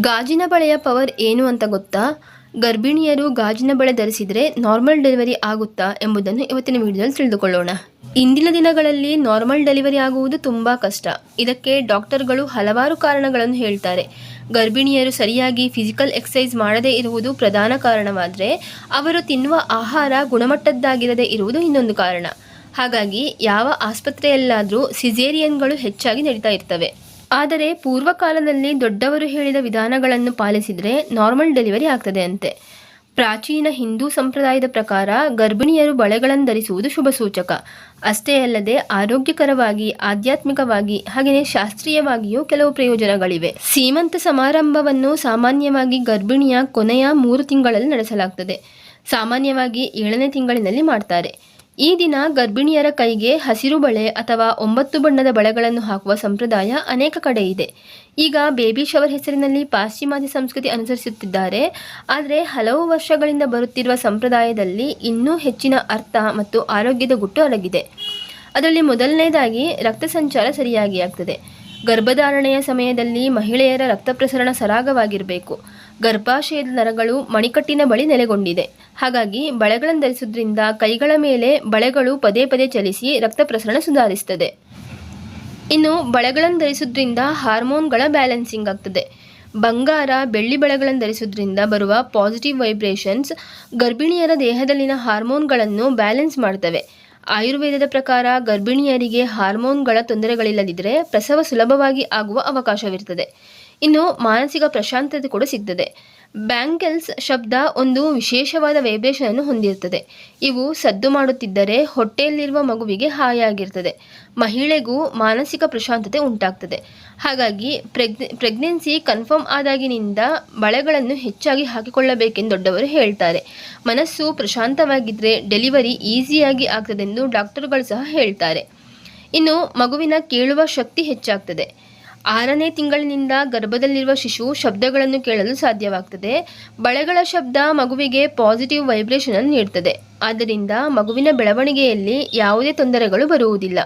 ಗಾಜಿನ ಬಳೆಯ ಪವರ್ ಏನು ಅಂತ ಗೊತ್ತಾ? ಗರ್ಭಿಣಿಯರು ಗಾಜಿನ ಬಳೆ ಧರಿಸಿದರೆ ನಾರ್ಮಲ್ ಡೆಲಿವರಿ ಆಗುತ್ತಾ ಎಂಬುದನ್ನು ಇವತ್ತಿನ ವಿಡಿಯೋದಲ್ಲಿ ತಿಳಿದುಕೊಳ್ಳೋಣ. ಇಂದಿನ ದಿನಗಳಲ್ಲಿ ನಾರ್ಮಲ್ ಡೆಲಿವರಿ ಆಗುವುದು ತುಂಬ ಕಷ್ಟ. ಇದಕ್ಕೆ ಡಾಕ್ಟರ್ಗಳು ಹಲವಾರು ಕಾರಣಗಳನ್ನು ಹೇಳ್ತಾರೆ. ಗರ್ಭಿಣಿಯರು ಸರಿಯಾಗಿ ಫಿಸಿಕಲ್ ಎಕ್ಸಸೈಸ್ ಮಾಡದೇ ಇರುವುದು ಪ್ರಧಾನ ಕಾರಣವಾದರೆ ಅವರು ತಿನ್ನುವ ಆಹಾರ ಗುಣಮಟ್ಟದ್ದಾಗಿರದೇ ಇರುವುದು ಇನ್ನೊಂದು ಕಾರಣ. ಹಾಗಾಗಿ ಯಾವ ಆಸ್ಪತ್ರೆಯಲ್ಲಾದರೂ ಸಿಜೇರಿಯನ್ಗಳು ಹೆಚ್ಚಾಗಿ ನಡೀತಾ ಇರ್ತವೆ. ಆದರೆ ಪೂರ್ವಕಾಲದಲ್ಲಿ ದೊಡ್ಡವರು ಹೇಳಿದ ವಿಧಾನಗಳನ್ನು ಪಾಲಿಸಿದರೆ ನಾರ್ಮಲ್ ಡೆಲಿವರಿ ಆಗ್ತದೆ ಅಂತೆ ಪ್ರಾಚೀನ ಹಿಂದೂ ಸಂಪ್ರದಾಯದ ಪ್ರಕಾರ ಗರ್ಭಿಣಿಯರು ಬಳೆಗಳನ್ನು ಧರಿಸುವುದು ಶುಭ ಸೂಚಕ ಅಷ್ಟೇ ಅಲ್ಲದೆ ಆರೋಗ್ಯಕರವಾಗಿ, ಆಧ್ಯಾತ್ಮಿಕವಾಗಿ, ಹಾಗೆಯೇ ಶಾಸ್ತ್ರೀಯವಾಗಿಯೂ ಕೆಲವು ಪ್ರಯೋಜನಗಳಿವೆ. ಸೀಮಂತ ಸಮಾರಂಭವನ್ನು ಸಾಮಾನ್ಯವಾಗಿ ಗರ್ಭಿಣಿಯ ಕೊನೆಯ ಮೂರು ತಿಂಗಳಲ್ಲಿ ನಡೆಸಲಾಗ್ತದೆ. ಸಾಮಾನ್ಯವಾಗಿ ಏಳನೇ ತಿಂಗಳಿನಲ್ಲಿ ಮಾಡ್ತಾರೆ. ಈ ದಿನ ಗರ್ಭಿಣಿಯರ ಕೈಗೆ ಹಸಿರು ಬಳೆ ಅಥವಾ ಒಂಬತ್ತು ಬಣ್ಣದ ಬಳೆಗಳನ್ನು ಹಾಕುವ ಸಂಪ್ರದಾಯ ಅನೇಕ ಕಡೆ ಇದೆ. ಈಗ ಬೇಬಿ ಶವರ್ ಹೆಸರಿನಲ್ಲಿ ಪಾಶ್ಚಿಮಾತ್ಯ ಸಂಸ್ಕೃತಿ ಅನುಸರಿಸುತ್ತಿದ್ದಾರೆ. ಆದರೆ ಹಲವು ವರ್ಷಗಳಿಂದ ಬರುತ್ತಿರುವ ಸಂಪ್ರದಾಯದಲ್ಲಿ ಇನ್ನೂ ಹೆಚ್ಚಿನ ಅರ್ಥ ಮತ್ತು ಆರೋಗ್ಯದ ಗುಟ್ಟು ಅಡಗಿದೆ ಅದರಲ್ಲಿ ಮೊದಲನೇದಾಗಿ ರಕ್ತ ಸಂಚಾರ ಸರಿಯಾಗಿ ಆಗ್ತದೆ. ಗರ್ಭಧಾರಣೆಯ ಸಮಯದಲ್ಲಿ ಮಹಿಳೆಯರ ರಕ್ತ ಪ್ರಸರಣ ಸರಾಗವಾಗಿರಬೇಕು. ಗರ್ಭಾಶಯದ ನರಗಳು ಮಣಿಕಟ್ಟಿನ ಬಳಿ ನೆಲೆಗೊಂಡಿದೆ. ಹಾಗಾಗಿ ಬಳೆಗಳನ್ನು ಧರಿಸೋದ್ರಿಂದ ಕೈಗಳ ಮೇಲೆ ಬಳೆಗಳು ಪದೇ ಪದೇ ಚಲಿಸಿ ರಕ್ತ ಪ್ರಸರಣ ಸುಧಾರಿಸುತ್ತದೆ. ಇನ್ನು ಬಳೆಗಳನ್ನು ಧರಿಸೋದ್ರಿಂದ ಹಾರ್ಮೋನ್ಗಳ ಬ್ಯಾಲೆನ್ಸಿಂಗ್ ಆಗ್ತದೆ. ಬಂಗಾರ, ಬೆಳ್ಳಿ ಬಳೆಗಳನ್ನು ಧರಿಸೋದ್ರಿಂದ ಬರುವ ಪಾಸಿಟಿವ್ ವೈಬ್ರೇಷನ್ಸ್ ಗರ್ಭಿಣಿಯರ ದೇಹದಲ್ಲಿನ ಹಾರ್ಮೋನ್ಗಳನ್ನು ಬ್ಯಾಲೆನ್ಸ್ ಮಾಡ್ತವೆ. ಆಯುರ್ವೇದದ ಪ್ರಕಾರ ಗರ್ಭಿಣಿಯರಿಗೆ ಹಾರ್ಮೋನ್ಗಳ ತೊಂದರೆಗಳಿಲ್ಲದಿದ್ದರೆ ಪ್ರಸವ ಸುಲಭವಾಗಿ ಆಗುವ ಅವಕಾಶವಿರ್ತದೆ ಇನ್ನು ಮಾನಸಿಕ ಪ್ರಶಾಂತತೆ ಕೂಡ ಸಿಗ್ತದೆ. ಬ್ಯಾಂಗಲ್ಸ್ ಶಬ್ದ ಒಂದು ವಿಶೇಷವಾದ ವೈಬ್ರೇಷನ್ ಅನ್ನು ಹೊಂದಿರುತ್ತದೆ. ಇವು ಸದ್ದು ಮಾಡುತ್ತಿದ್ದರೆ ಹೊಟ್ಟೆಯಲ್ಲಿರುವ ಮಗುವಿಗೆ ಹಾಯಾಗಿರ್ತದೆ ಮಹಿಳೆಗೂ ಮಾನಸಿಕ ಪ್ರಶಾಂತತೆ ಉಂಟಾಗ್ತದೆ. ಹಾಗಾಗಿ ಪ್ರೆಗ್ ಪ್ರೆಗ್ನೆನ್ಸಿ ಕನ್ಫರ್ಮ್ ಆದಾಗಿನಿಂದ ಬಳೆಗಳನ್ನು ಹೆಚ್ಚಾಗಿ ಹಾಕಿಕೊಳ್ಳಬೇಕೆಂದು ದೊಡ್ಡವರು ಹೇಳ್ತಾರೆ. ಮನಸ್ಸು ಪ್ರಶಾಂತವಾಗಿದ್ದರೆ ಡೆಲಿವರಿ ಈಸಿಯಾಗಿ ಆಗ್ತದೆಂದು ಡಾಕ್ಟರ್ಗಳು ಸಹ ಹೇಳ್ತಾರೆ. ಇನ್ನು ಮಗುವಿನ ಕೇಳುವ ಶಕ್ತಿ ಹೆಚ್ಚಾಗ್ತದೆ. ಆರನೇ ತಿಂಗಳಿನಿಂದ ಗರ್ಭದಲ್ಲಿರುವ ಶಿಶು ಶಬ್ದಗಳನ್ನು ಕೇಳಲು ಸಾಧ್ಯವಾಗ್ತದೆ. ಬಳೆಗಳ ಶಬ್ದ ಮಗುವಿಗೆ ಪಾಸಿಟಿವ್ ವೈಬ್ರೇಷನ್ ಅನ್ನು ನೀಡುತ್ತದೆ ಆದ್ದರಿಂದ ಮಗುವಿನ ಬೆಳವಣಿಗೆಯಲ್ಲಿ ಯಾವುದೇ ತೊಂದರೆಗಳು ಬರುವುದಿಲ್ಲ.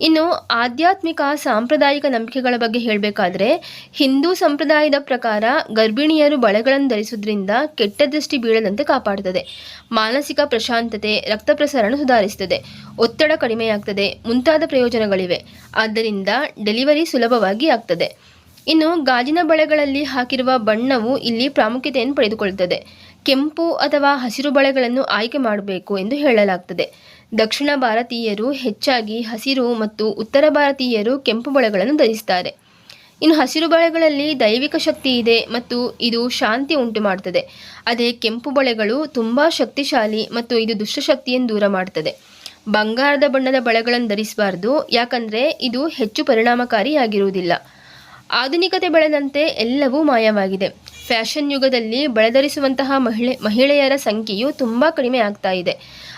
ಇನ್ನು ಆಧ್ಯಾತ್ಮಿಕ ಸಾಂಪ್ರದಾಯಿಕ ನಂಬಿಕೆಗಳ ಬಗ್ಗೆ ಹೇಳಬೇಕಾದ್ರೆ ಹಿಂದೂ ಸಂಪ್ರದಾಯದ ಪ್ರಕಾರ ಗರ್ಭಿಣಿಯರು ಬಳೆಗಳನ್ನು ಧರಿಸುವುದರಿಂದ ಕೆಟ್ಟ ದೃಷ್ಟಿ ಬೀಳದಂತೆ ಕಾಪಾಡುತ್ತದೆ ಮಾನಸಿಕ ಪ್ರಶಾಂತತೆ, ರಕ್ತ ಪ್ರಸರಣ ಸುಧಾರಿಸುತ್ತದೆ ಒತ್ತಡ ಕಡಿಮೆಯಾಗ್ತದೆ. ಮುಂತಾದ ಪ್ರಯೋಜನಗಳಿವೆ. ಆದ್ದರಿಂದ ಡೆಲಿವರಿ ಸುಲಭವಾಗಿ ಆಗ್ತದೆ. ಇನ್ನು ಗಾಜಿನ ಬಳೆಗಳಲ್ಲಿ ಹಾಕಿರುವ ಬಣ್ಣವು ಇಲ್ಲಿ ಪ್ರಾಮುಖ್ಯತೆಯನ್ನು ಪಡೆದುಕೊಳ್ಳುತ್ತದೆ ಕೆಂಪು ಅಥವಾ ಹಸಿರು ಬಳೆಗಳನ್ನು ಆಯ್ಕೆ ಮಾಡಬೇಕು ಎಂದು ಹೇಳಲಾಗ್ತದೆ. ದಕ್ಷಿಣ ಭಾರತೀಯರು ಹೆಚ್ಚಾಗಿ ಹಸಿರು ಮತ್ತು ಉತ್ತರ ಭಾರತೀಯರು ಕೆಂಪು ಬಳೆಗಳನ್ನು ಧರಿಸುತ್ತಾರೆ. ಇನ್ನು ಹಸಿರು ಬಳೆಗಳಲ್ಲಿ ದೈವಿಕ ಶಕ್ತಿ ಇದೆ ಮತ್ತು ಇದು ಶಾಂತಿ ಉಂಟು ಮಾಡುತ್ತದೆ ಅದೇ ಕೆಂಪು ಬಳೆಗಳು ತುಂಬ ಶಕ್ತಿಶಾಲಿ ಮತ್ತು ಇದು ದುಷ್ಟಶಕ್ತಿಯನ್ನು ದೂರ ಮಾಡ್ತದೆ. ಬಂಗಾರದ ಬಣ್ಣದ ಬಳೆಗಳನ್ನು ಧರಿಸಬಾರ್ದು, ಯಾಕಂದರೆ ಇದು ಹೆಚ್ಚು ಪರಿಣಾಮಕಾರಿಯಾಗಿರುವುದಿಲ್ಲ. ಆಧುನಿಕತೆ ಬೆಳೆದಂತೆ ಎಲ್ಲವೂ ಮಾಯವಾಗಿದೆ. ಫ್ಯಾಷನ್ ಯುಗದಲ್ಲಿ ಬಳೆದರಿಸುವಂತಹ ಮಹಿಳೆ, ಮಹಿಳೆಯರ ಸಂಖ್ಯೆಯು ತುಂಬ ಕಡಿಮೆ ಆಗ್ತಾ ಇದೆ.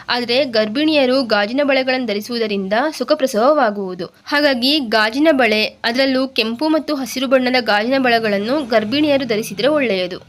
ಆದರೆ ಗರ್ಭಿಣಿಯರು ಗಾಜಿನ ಬಳೆಗಳನ್ನು ಧರಿಸುವುದರಿಂದ ಸುಖಪ್ರಸವವಾಗುವುದು ಹಾಗಾಗಿ ಗಾಜಿನ ಬಳೆ, ಅದರಲ್ಲೂ ಕೆಂಪು ಮತ್ತು ಹಸಿರು ಬಣ್ಣದ ಗಾಜಿನ ಬಳೆಗಳನ್ನು ಗರ್ಭಿಣಿಯರು ಧರಿಸಿದರೆ ಒಳ್ಳೆಯದು.